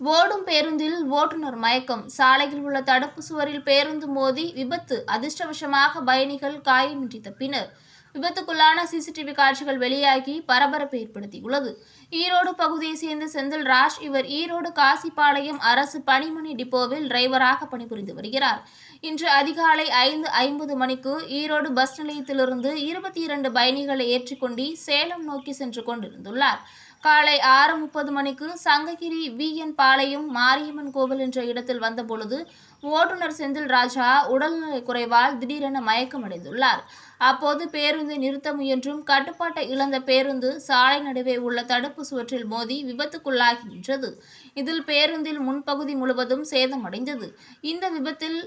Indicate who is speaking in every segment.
Speaker 1: ஓடும் பேருந்தில் ஓட்டுநர் மயக்கம். சாலையில் உள்ள தடுப்பு சுவரில் பேருந்து மோதி விபத்து. அதிர்ஷ்டவசமாக பயணிகள் காயமின்றி தப்பினர் விபத்துக்குள்ளான சிசிடிவி காட்சிகள் வெளியாகி பரபரப்பை ஏற்படுத்தியுள்ளது. ஈரோடு பகுதியைச் சேர்ந்த செந்தில்ராஜ் இவர் ஈரோடு காசிப்பாளையம் அரசு பணிமனை டிப்போவில் டிரைவராக பணிபுரிந்து வருகிறார். இன்று அதிகாலை ஐந்து ஐம்பது மணிக்கு ஈரோடு பஸ் நிலையத்திலிருந்து இருபத்தி இரண்டு பயணிகளை ஏற்றிக்கொண்டு சேலம் நோக்கி சென்று கொண்டிருந்துள்ளார். காலை ஆறு முப்பது மணிக்கு சங்ககிரி விஎன் பாளையம் மாரியம்மன் கோவில் என்ற இடத்தில் வந்தபொழுது ஓட்டுநர் செந்தில் ராஜா உடல்நலை குறைவால் திடீரென மயக்கமடைந்துள்ளார். அப்போது பேருந்து நிறுத்த முயன்றும் கட்டுப்பாட்டை இழந்த பேருந்து சாலை நடுவே உள்ள தடுப்பு சுவற்றில் மோதி விபத்துக்குள்ளாகி நின்றது. இதில் பேருந்தில் முன்பகுதி முழுவதும் சேதமடைந்தது. இந்த விபத்தில்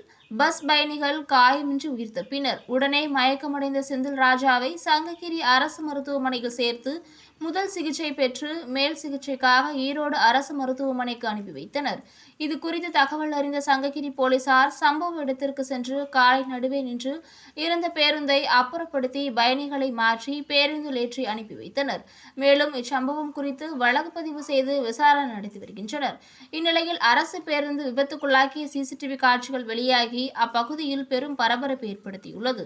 Speaker 1: பஸ் பயணிகள் காயமின்றி உயிர் தப்பினர் உடனே மயக்கமடைந்த செந்தில் ராஜாவை சங்ககிரி அரசு மருத்துவமனையில் சேர்த்து முதல் சிகிச்சை பெற்று மேல் சிகிச்சைக்காக ஈரோடு அரசு மருத்துவமனைக்கு அனுப்பி வைத்தனர். இது குறித்து தகவல் அறிந்த சங்ககிரி போலீசார் சம்பவ இடத்திற்கு சென்று காலை நடுவே நின்று இறந்த பேருந்தை அப்புறப்படுத்தி பயணிகளை மாற்றி பேருந்தில் ஏற்றி அனுப்பி வைத்தனர். மேலும் இச்சம்பவம் குறித்து வழக்கு பதிவு செய்து விசாரணை நடத்தி வருகின்றனர். இந்நிலையில் அரசு பேருந்து விபத்துக்குள்ளாக்கிய சிசிடிவி காட்சிகள் வெளியாகி அப்பகுதியில் பெரும் பரபரப்பு ஏற்படுத்தியுள்ளது.